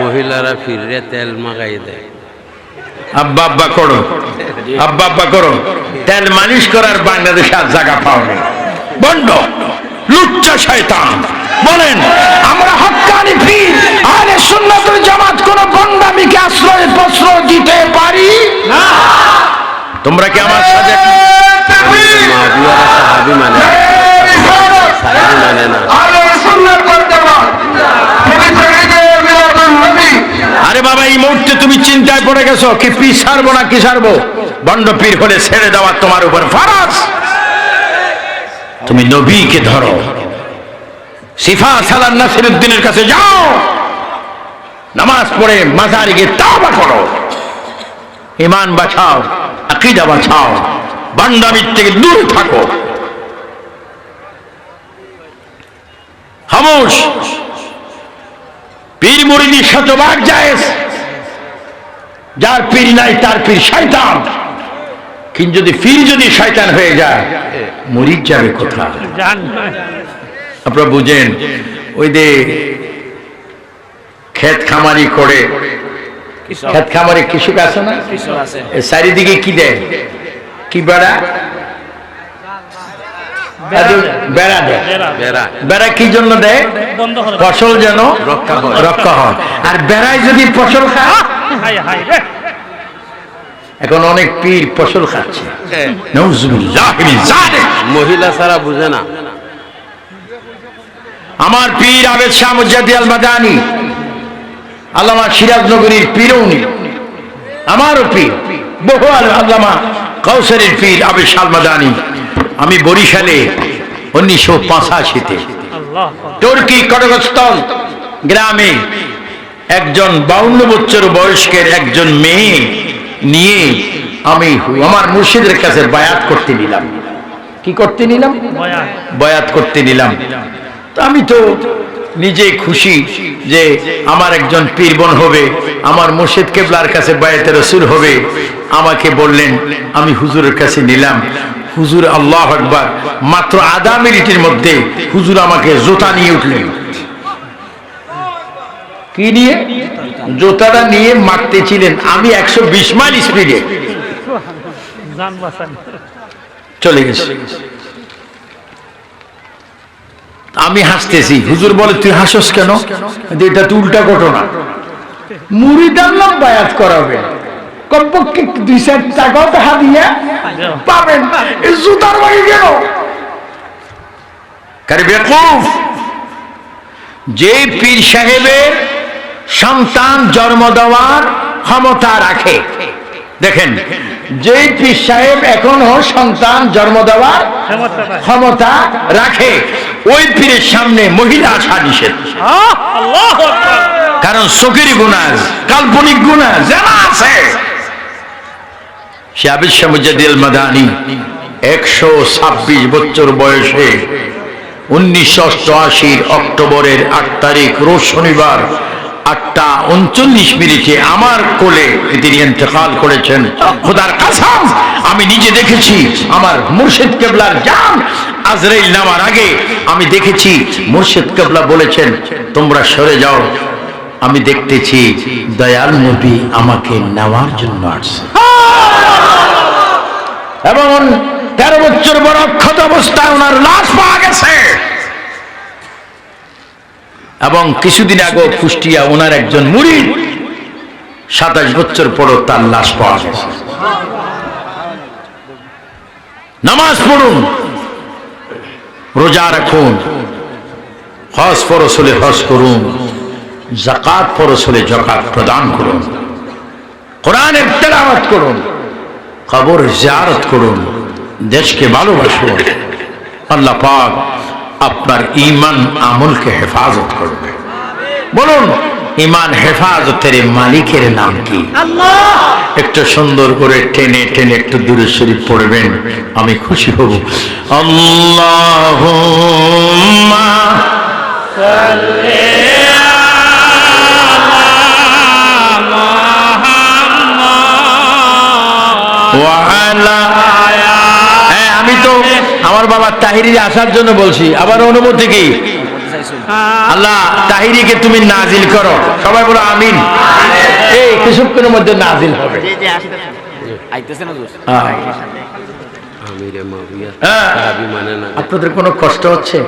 মহিলারা ফিরে তেল মাগাই দেয়। আব্বা আব্বা করো। আব্বা আব্বা করো। তেল মালিশ করার বাংলাদেশে আর জায়গা পাওনি বন্ড লুচ্চা শয়তান। বলেন আমরা হক্কানি পীর। আরে সুন্নাতুল জামাত কোন বন্ডামিকে আশ্রয় প্রশ্রয় দিতে পারি? না। তোমরা কি আমার সাথে সাহাবি মানে না। আরে বাবা, এই মুহূর্তে তুমি চিন্তায় পড়ে গেছো কি পীর সারবো না কি সারবো? বন্ড পীর হলে ছেড়ে দেওয়া তোমার উপর ফারাজ। তুমি নবীকে ধরো। সিফা সালান নাসিরুদ্দিনের কাছে যাও। নামাজ পড়ে মাজারে গিয়ে তাওবা করো। ইমান বাঁচাও আকিদা বাঁচাও বান্দামির থেকে দূরে থাকো। খামোশ। পীর মুরিদি শতভাগ জায়েজ। যার পীর নাই তার পীর শয়তান। কিন্তু যদি পীর যদি শয়তান হয়ে যায় মুরিদ যাবে কোথায়? আপনারা বুঝেন ওই যে ক্ষেত খামারি করে ক্ষেত খামারি কৃষক আছে না? চারিদিকে কি দেয়? কি বেড়া? বেড়া দেয়। বেড়া বেড়া কি জন্য দেয়? ফসল যেন রক্ষা হয়। আর বেড়ায় যদি ফসল খায়? হাই হাই রে। এখন অনেক পীর ফসল খাচ্ছে। মহিলা ছাড়া বুঝে না। আমার পীর আবেদ শাহ আল মাদানি আল্লামা সিরাজনগরীর পীরও উনি। আমারও পীর। বহু আল- আল্লামা কৌসরের পীর আবেদ শাহ মাদানি। আমি বরিশালে উনিশশো পঁচাশিতে। আল্লাহ তুর্কি কটকস্থল গ্রামে একজন বাউন্ন বছর বয়স্কের একজন মেয়ে নিয়ে আমি আমার মুর্শিদের কাছে বায়াত করতে নিলাম। কি করতে নিলাম? বয়াত করতে নিলাম। আমি তো নিজে খুশি যে আমার একজন পীরবন হবে, আমার মুর্শিদ কেবলার কাছে বায়াতে রসুল হবে, আমাকে বললেন, আমি হুজুরের কাছে নিলাম। হুজুর আল্লাহ আকবার। মাত্র আধা মিনিটের মধ্যে হুজুর আমাকে জোতা নিয়ে উঠলেন। কি নিয়ে? জোতাটা নিয়ে মারতেছিলেন। আমি একশো বিশ মাইল স্পিডে। চলে গেছে। আমি হাসতেছি। হুজুর বলে, তুই হাসস কেন? এটা তো উল্টা ঘটনা। মুড়িটার নাম বায়াত করাবে। কমপক্ষে দুই চার টাকাও টাকা দিয়ে পাবেন। এই জুতার বাড়ি গেল। বেকুফ যে পীর সাহেবের সন্তান জন্ম দেওয়ার ক্ষমতা রাখে। দেখেন যে পীর সাহেব এখনও সন্তান জন্ম দেওয়ার ক্ষমতা রাখে। ওই পীরের সামনে মহিলা আসা নিষেধ। আহ, আল্লাহ আকবার। কারণ চোখের গুণা কাল্পনিক গুণা জানা আছে সে আবির শামুজাদিল মাদানি, একশো ছাব্বিশ বছর বয়সে উনিশশো অষ্টআশির অক্টোবরের আট তারিখ, রোজ শনিবার আটটা উনচল্লিশ মিনিটে আমার কোলে তিনি ইন্তেকাল করেছেন। খোদার কাসাম, আমি নিজে দেখেছি আমার মুর্শিদ কেবলার জান আজরাইল নামার আগে আমি দেখেছি, মুর্শিদ কেবলা বলেছেন, তোমরা সরে যাও। আমি দেখতেছি, দয়াল নবী আমাকে নেওয়ার জন্য আসছে। এবং তেরো বছর বড় অক্ষত অবস্থায় ওনার লাশ পাওয়া গেছে। এবং কিছুদিন আগে কুষ্টিয়া ওনার একজন মুড়ি, সাতাশ বছর পরও তার লাশ পাওয়া গেছে। নামাজ পড়ুন, রোজা রাখুন, হজ ফরস হলে হজ করুন জাকাত ফরস হলে জাকাত প্রদান করুন, কোরআনের তেলাওয়াত করুন। কবর জিয়ারত করুন দেশকে ভালোবাসুন। আল্লাহ পাক আপনার ইমান আমলকে হেফাজত করবে। বলুন ইমান হেফাজতের মালিকের নাম কি? একটু সুন্দর করে টেনে টেনে একটু দূরে শরীফ পড়বেন আমি খুশি হব। আল্লাহ আমার বাবা তাহিরি আসার জন্য বলছি। আবার অনুমতি কি? আল্লাহ তাহিরিকে তুমি নাজিল করো। সবাই বলো আমিন। এই কিছুক্ষণের মধ্যে নাজিল হবে। হ্যাঁ। হ্যাঁ। মানে আপনাদের কোনো কষ্ট হচ্ছে?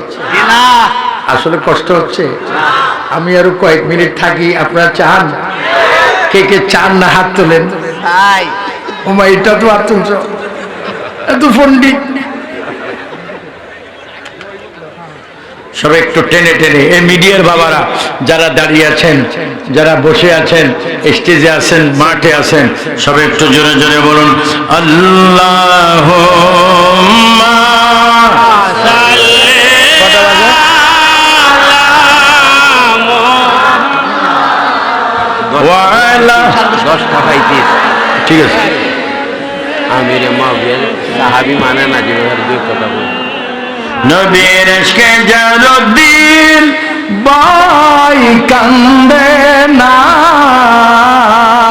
আসলে কষ্ট হচ্ছে। আমি আরও কয়েক মিনিট থাকি আপনারা চান? কে কে চান না হাত তোলেন? ওমা এটা তো হাত তুলছ। এত পণ্ডিত সবাই একটু টেনে টেনে। এই মিডিয়ার বাবারা যারা দাঁড়িয়ে আছেন যারা বসে আছেন স্টেজে আছেন মাঠে আছেন সবাই একটু জোরে জোরে বলুন আল্লাহ ঠিক আছে। আমিরে মাবিয়া সাহাবি মানে না যে দুই কথা বল নবীর এসকে জারুদ্দিন বাই কান্দে না।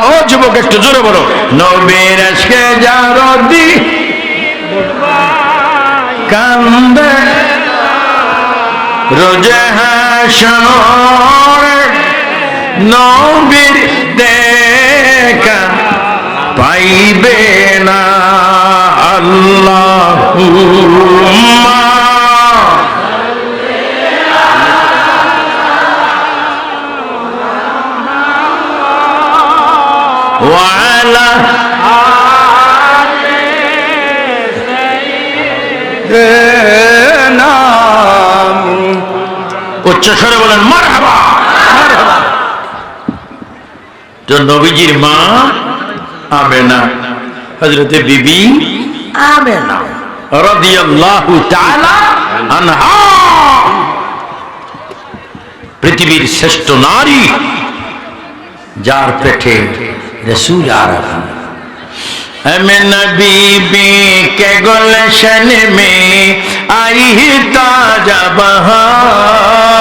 ও যুবক, একটু জোরে বলো। নবীর এসকে জারুদ্দিন কান্দে রোজে হাসর নবীর দেখা পাইবে না। আল্লাহ وعلى উচ্চ স্বরে বলেন মারহাবা তো নবীজির মা আমেনা হযরতে বিবি আমেনা রাদিয়াল্লাহু তাআলা আনহা পৃথিবীর শ্রেষ্ঠ নারী যার পেটে रसूल आ रहा हूँ हम नबी बी के गुलशन में आई ताज़ा बहार।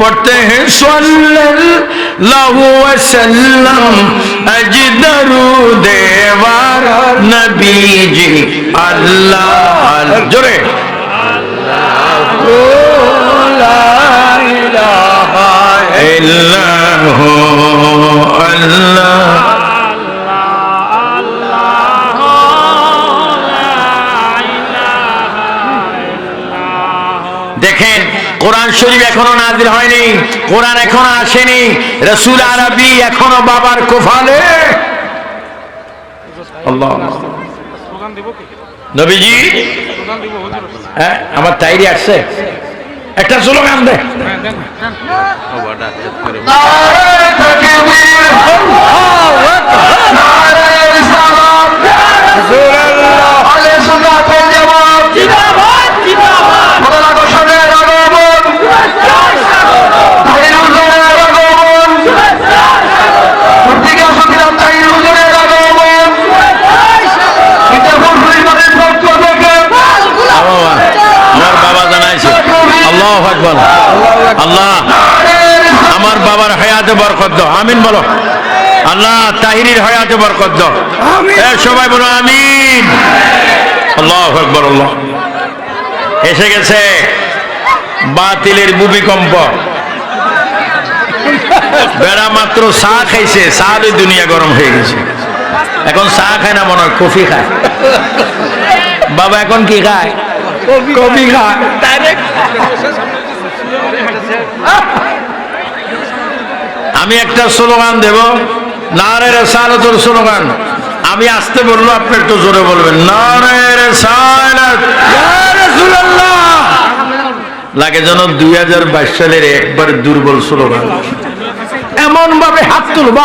पढ़ते हैं सल्लल्लाहु वसल्लम अजदरू देवार नबी जी, अल्लाह। जुरे। अल्लाह ला इलाहा দেখেন, কোরআন শরীফ এখনও নাজির হয়নি, কোরআন এখনও আসেনি, রসুল আরবি এখনও বাবার কোফালে। নবীজি? হ্যাঁ আমার তাইরি আসছে? একটা স্লোগান দে। খবরটা আল্লাহ আকবার। আল্লাহ আমার বাবার হায়াতে বরকত দাও। আমিন বলো। আল্লাহ তাহিরির হায়াতে বরকত দাও। সবাই বলো আমিন। আল্লাহ আকবার আল্লাহ। এসে গেছে বাতিলের ভূমিকম্প। বেড়া মাত্র চা খাইছে চা দিয়ে দুনিয়া গরম হয়ে গেছে। এখন চা খায় না মনে হয় কফি খায়। বাবা এখন কি খায়? কফি খায়। আমি একটা স্লোগান দেব। নারের সালতর স্লোগান। আমি আসতে বলল, আপনি একটু জোরে বলবেন। নারের সালাত লাগে যেন দুই হাজার বাইশ সালের একবার দুর্বল স্লোগান। এমন ভাবে হাত তুলবা।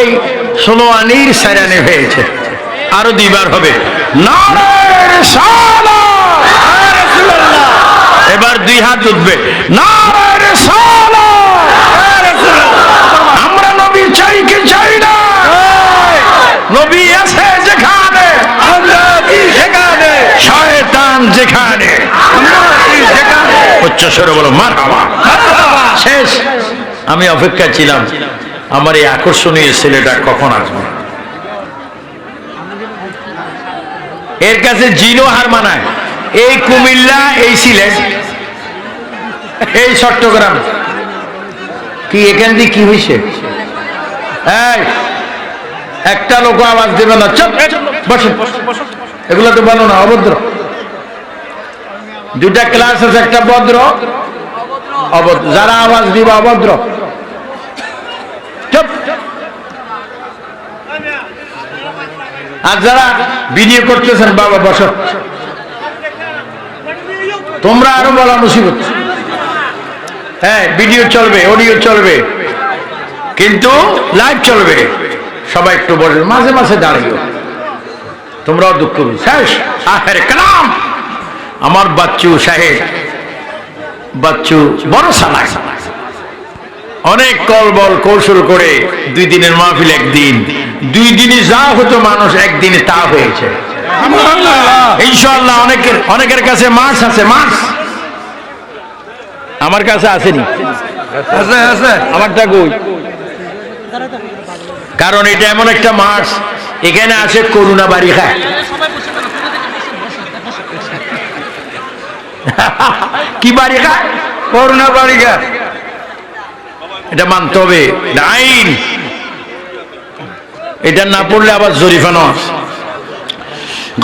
এই সোনোয়ানির সারানে হয়েছে। আরও দুইবার হবে! এবার দুই হাত উঠবে! আমরা নবী চাই কি চাই না। নবী আছে যেখানে। সেখানে শয়তান যেখানে। উচ্চ স্বরে বলো মার শেষ। আমি অপেক্ষা ছিলাম। আমার এই আকর্ষণীয় ছেলেটা কখন আসবে? এর কাছে জিনো হার মানায়। এই কুমিল্লা, এই সিলেট, এই চট্টগ্রাম। কি, এখান দিয়ে কি হয়েছে একটা লোক আওয়াজ দেবে না। চুপ বসুন। এগুলো তো বলো না, অভদ্র। দুটা ক্লাস আছে, একটা ভদ্র। অভদ্র। যারা আওয়াজ দিবে অভদ্র চুপ আর যারা ভিডিও করতেছেন, বাবা, বসো। তোমরা আরও বলা মুসিবত। হ্যাঁ ভিডিও চলবে, অডিও চলবে, কিন্তু লাইভ চলবে। সবাই একটু বলবে মাঝে মাঝে দাঁড়িয়ে তোমরাও দুঃখ শেষ। আখের কালাম। আমার বাচ্চু সাহেব, বাচ্চু বড় সালাক অনেক কল বল কৌশল করে দুই দিনের মাহফিল একদিন। দুই দিনে যা হতো মানুষ একদিনে তা হয়েছে। ইনশাল্লাহ অনেকের অনেকের কাছে মাছ আছে মাছ। আমার কাছে আসেনি। আছে আছে। আমারটা কই? কারণ এটা এমন একটা মাছ এখানে আসে করুণা বাড়ি খায় কি বাড়ি খায় করুণা বাড়ি খায় এটা মানতে হবে। আইন এটা না পড়লে আবার জরিফানো।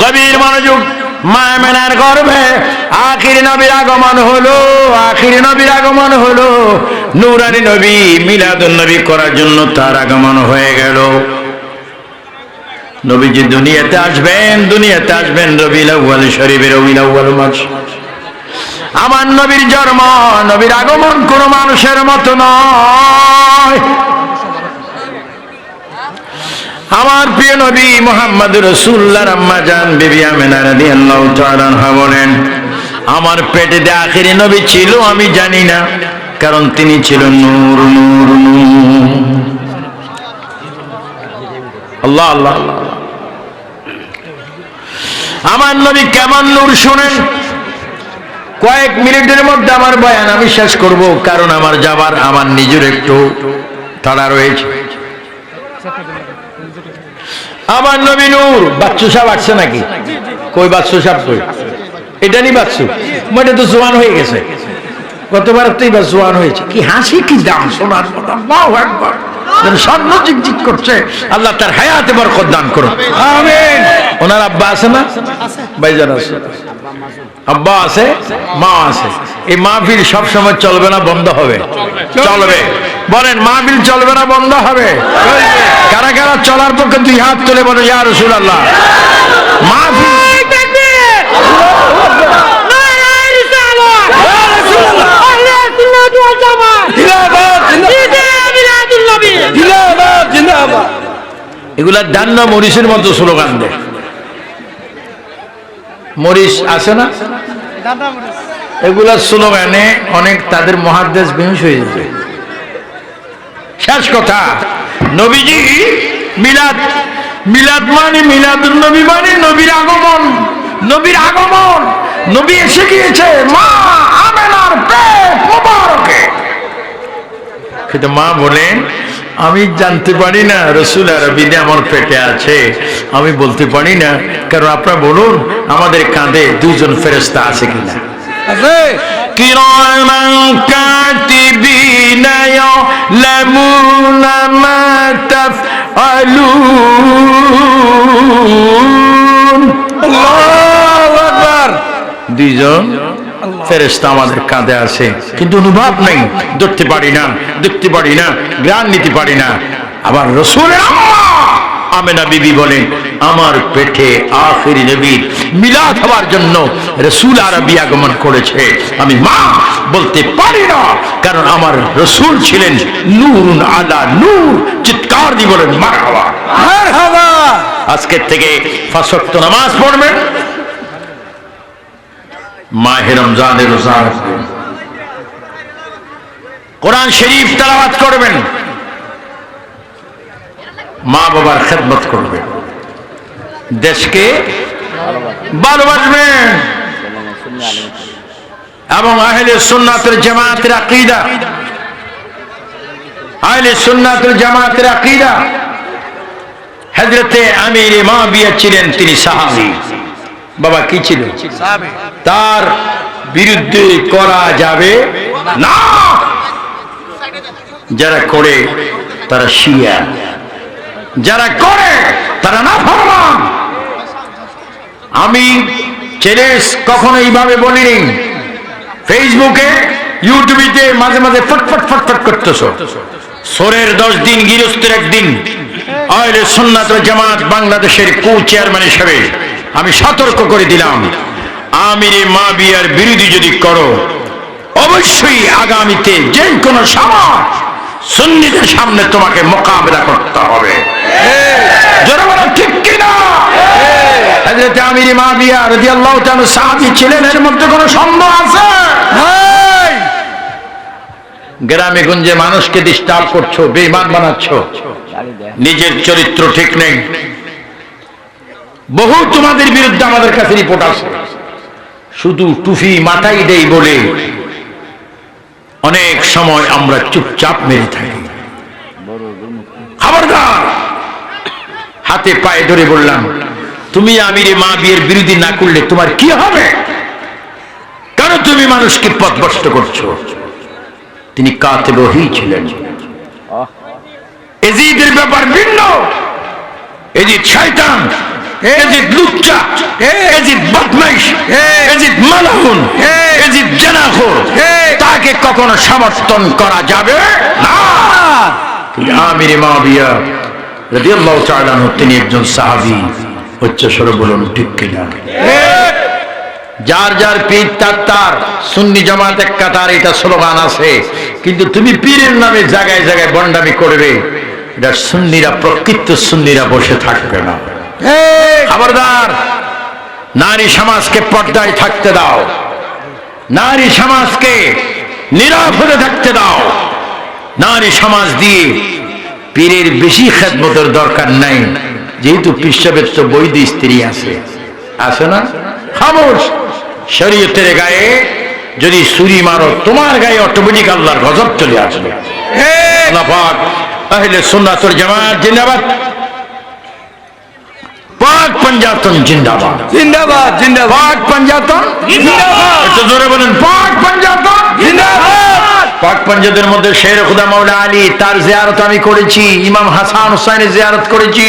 গভীর মনোযোগ মায়ামেনার গর্ভে আখির নবীর আগমন হলো, আখির নবীর আগমন হলো। নুরানি নবী মিলাদুন নবী করার জন্য তার আগমন হয়ে গেল। নবীজি দুনিয়াতে আসবেন দুনিয়াতে আসবেন রবিল আউ্বাল শরীফের রবিল আউ্বাল মাস। আমার নবীর জন্ম, নবীর আগমন কোন মানুষের মতো নয়। আমার প্রিয় নবী মোহাম্মদ রসুল্লাহ আম্মা জান, বিবি বলেন, আমার পেটে যে আখেরি নবী ছিল আমি জানি না, কারণ তিনি ছিলেন নূর নূর আল্লাহ আল্লাহ। আমার নবী কেমন নূর শুনেন? কয়েক মিনিটের মধ্যে আমার বয়ান আমি শেষ করব, কারণ আমার যাবার আমার নিজের একটু তাড়া রয়েছে। আমার নবী নূর। বাচ্চু সাহেব আসছে নাকি? কই বাচ্চু সাহেব কই? এটা নি বাচ্চু? মানে তো জোয়ান হয়ে গেছে। গতবার তো এবার জোয়ান হয়েছে। কি হাসি কি দাম সোনার স্বর্ণ জিকজিক করছে। আল্লাহ তার হায়াতে বরকত দান করুন আমিন। ওনার আব্বা আছে না? ভাইজান আছে। আব্বা আছে মা আছে। এই মাহফিল সব সময় চলবে না বন্ধ হবে। চলবে। বলেন মাহফিল চলবে না বন্ধ হবে। কারা কারা চলার পক্ষে দুই হাত তুলে বলে ইয়া রসুল আল্লাহ মাহফিল এগুলা ডান্না মরিচের মতো স্লোগান দেয়। মরিচ আছে না? এগুলা স্লোগানে অনেক তাদের মহাদেশ বিহুশ হয়ে যাবে। শেষ কথা নবীজি মিলাদ মিলাদ মানে মিলাদুল নবী মানে নবীর আগমন নবীর আগমন নবী এসে গিয়েছে মা আমেনার পেট মোবারকে। কিন্তু মা বলেন আমি জানতে পারি না রসুল আরবিদে আমার পেটে আছে। আমি বলতে পারি না কারণ আপনারা বলুন আমাদের কাঁধে দুজন ফেরস্তা আছে কিনা। দুইজন? ফেরেস্তা আমাদের কাঁধে আছে। কিন্তু অনুভব নেই। ধরতে পারি না দেখতে পারি না জ্ঞান নিতে পারি না। আবার রসুলের আমেনা বিবি বলেন আমার পেটে আখেরি নবীর মিলাদ হওয়ার জন্য রসুল আরবি আগমন করেছে। আমি মা বলতে পারি না কারণ আমার রসুল ছিলেন নূরুন আলা নূর চিৎকার দিয়ে বলেন মারহাবা। আজকের থেকে ফাঁসক্ত নামাজ পড়বেন। মাহে রমজানের রোজা রাখবেন কোরআন শরীফ তেলাওয়াত করবেন। মা বাবার খেদমত করবেন। দেশকে ভালোবাসবেন এবং আহলে সুন্নাতের জামাতের আকীদা। আহলে সুন্নাতুল জামাতের আকীদা। হযরতে আমির মাবিয়া ছিলেন তিনি সাহাবী। বাবা কি ছিল? তার বিরুদ্ধে করা যাবে না। যারা করে, তারা শিয়া। যারা করে, তারা না ফরমান আমি চ্যালেঞ্জ কখনো এইভাবে বলিনি। ফেসবুকে ইউটিউবে মাঝে মাঝে ফটফট ফটফট করতেছ। সোরের দশ দিন, গৃহস্থের একদিন। আইলে সুন্নাত ওয়াল জামাত বাংলাদেশের কো চেয়ারম্যান হিসেবে। আমি সতর্ক করে দিলাম। আমিরে মা বিয়ার বিরোধী যদি করো অবশ্যই আগামীতে যে কোনো সময় সুন্নিদের সামনে তোমাকে মোকাবেলা করতে হবে। ঠিক কিনা? হযরত আমির মাবিয়া রাদিয়াল্লাহু তাআলা সাহাবী ছিলেন এর মধ্যে কোনো সন্দেহ আছে? গ্রামে গঞ্জে মানুষকে ডিস্টার্ব করছ বেঈমান বানাচ্ছ। নিজের চরিত্র ঠিক নেই। বহু তোমাদের বিরুদ্ধে আমাদের কাছে রিপোর্ট আছে শুধু টুফি মাথায় দেই বলে অনেক সময় আমরা চুপচাপ মেরে থাকি। খবরদার, হাতে পায়ে ধরে বললাম, তুমি আমিরে মা বিয়ের বিরোধী না করলে তোমার কি হবে? কেন তুমি মানুষকে পথভ্রষ্ট করছ? তিনি কাতে বহি ছিলেন। এজিদের ব্যাপার ভিন্ন। এজিদ শয়তান এজিদ লুচ্চা এজিদ বদমাইশ এজিদ মালাহুন এজিদ জানাখোর তাকে কখনো সমর্থন করা যাবে না। কিন্তু মাবিয়া রাদিয়াল্লাহু তাআলা তিনি একজন সাহাবী উচ্চ স্বরে বলুন ঠিক কিনা? যার যার পীর তার তার সুন্নি জামাত এক কাতার এটা স্লোগান আছে। কিন্তু তুমি পীরের নামে জায়গায় জায়গায় বন্ডামি করবে এটা সুন্নিরা প্রকৃত সুন্নিরা বসে থাকবে না। খবরদার নারী সমাজকে পর্দায় থাকতে দাও। নারী সমাজকে নীরব হয়ে থাকতে দাও। নারী সমাজ দিয়ে পীরের বেশি খেদমতের দরকার নাই। যেহেতু বিশ্ববেত্ত বৈধ স্ত্রী আছে। আছে না? খামোশ! শরীয়তের গায়ে যদি সুরি মারো তোমার গায়ে অটোমেটিক আল্লাহর গজব চলে আসবে। আল্লাহ পাক আহলে সুন্নাতুল জামাত জিন্দাবাদ। পাক পঞ্জাতন জিন্দাবাদ। জিন্দাবাদ জিন্দাবাদ। পাক পঞ্জাতন জিন্দাবাদ। একটু জোরে বলেন পাক পঞ্জাতন জিন্দাবাদ। পাক পঞ্জাতের মধ্যে শের খুদা মাওলা আলী তার জিয়ারত আমি করেছি ইমাম হাসান হুসাইনের জিয়ারত করেছি।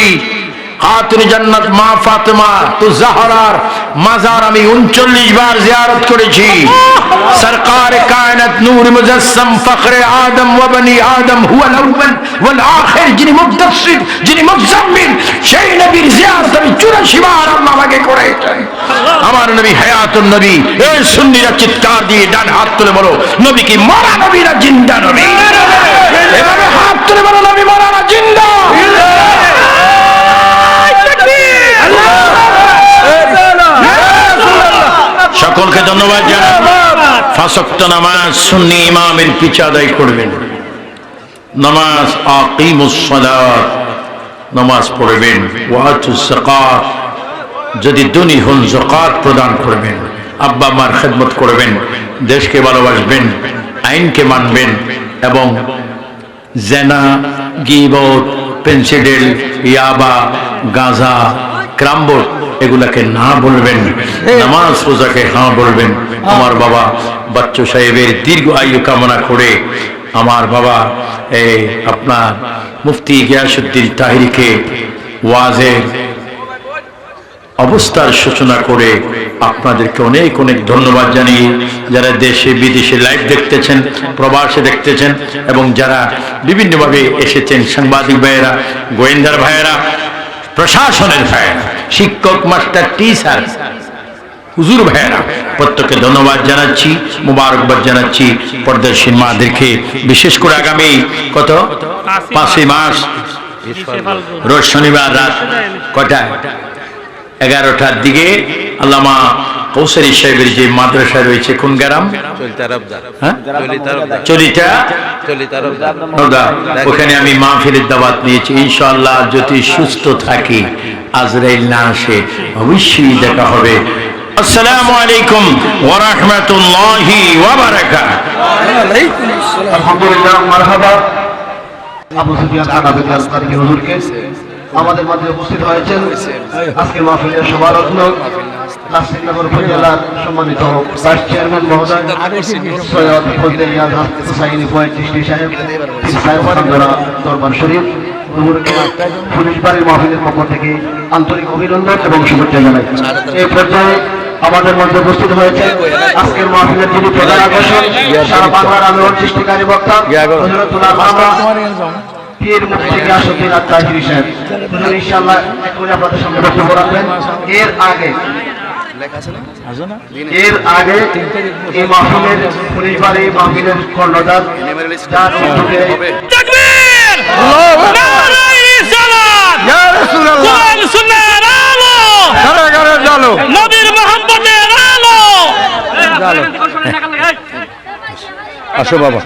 খাতুন জান্নাত মা ফাতেমা, তো জাহরার মাজার আমি উনচল্লিশ বার জিয়ারত করেছি। সরকার কায়নাত নূর মুজাসসাম, ফখরে আদম ওয়া বনি আদম হুয়াল আউয়াল ওয়াল আখির, যিনি যিনি মুজাম্মিল, সেই নবীর জিয়ারত আমি 84 বার আল্লাহ আমার নবী হায়াতুন নবী সুন্নিরা চিৎকার দিয়ে ডান হাত তুলে বলো, নবী কি মরা নবী না জিন্দা নবী? এভাবে হাত তুলে বলো, নবী মরা না জিন্দা? ধন্যবাদ নামাজ ইমামের পিছা আদায় করবেন। নামাজ নামাজ পড়বেন। যদি ধনী হন জকাত প্রদান করবেন। আব্বা মার খেদমত করবেন, দেশকে ভালোবাসবেন, আইনকে মানবেন এবং জেনা, গিবত, পেন্সিডেল, ইয়াবা, গাঁজা ক্রাম্বট এগুলাকে না বলবেন নামাজ রোজাকে হ্যাঁ বলবেন। আমার বাবা বাচ্চু সাহেবের দীর্ঘ আয়ু কামনা করে আমার বাবা এই আপনার মুফতি গিয়াসুদ্দিন তাহিরিকে ওয়াজের অবস্থার সূচনা করে আপনাদেরকে অনেক অনেক ধন্যবাদ জানিয়ে যারা দেশে বিদেশে লাইভ দেখতেছেন প্রবাসে দেখতেছেন এবং যারা বিভিন্নভাবে এসেছেন সাংবাদিক ভাইয়েরা গোয়েন্দার ভাইয়েরা প্রশাসনের ভাইয়েরা, শিক্ষক মাস্টার টিচার হুজুর ভাইয়েরা, প্রত্যেককে ধন্যবাদ জানাচ্ছি, মুবারকবাদ জানাচ্ছি পর্দাসীন মাদেরকে। বিশেষ করে আগামী কত? পাঁচই মাস রোজ শনিবার রাত কটায়? এগারোটার দিকে আল্লামা কৌশলী সাহেবের যে মাদ্রাসা রয়েছে কোন গ্রাম? হ্যাঁ? নওদা, ওখানে আমি মাহফিলের দাওয়াত নিয়েছি। ইনশাআল্লাহ যদি সুস্থ থাকি আজরাইল না আসে অবশ্যই দেখা হবে। আসসালামু আলাইকুম ওয়া রাহমাতুল্লাহি ওয়া বারাকাতুহু। আলহামদুলিল্লাহ মারহাবা। আবু সুফিয়ান হুজুরকে। আমাদের মাঝে উপস্থিত হয়েছেন আজকের মাহফিলের সভারত্ন উপজেলার সম্মানিত ভাইস চেয়ারম্যান মহোদয়, সৈয়দ ইয়াদ পঁয়ত্রিশটি সাহেব সাহেব দরবার শরীফ পুলিশ বাড়ির মাহফিলের পক্ষ থেকে আন্তরিক অভিনন্দন এবং শুভেচ্ছা জানাই। এই পর্যায়ে আমাদের মধ্যে উপস্থিত হয়েছে আজকের মাহফিলের যিনি প্রধান আকর্ষণ সারা বাংলার আন্দোলন সৃষ্টিকারী বক্তা পীর মুফতি গিয়াসউদ্দিন আত-তাহিরি সাহেব হুজুর ইনশাআল্লাহ এখনই আপনাদের সামনে বক্তব্য রাখবেন এর আগে এর আগে এই মাহফিলের যার নবীর মোহাম্মদের আলো! আসো বাবা।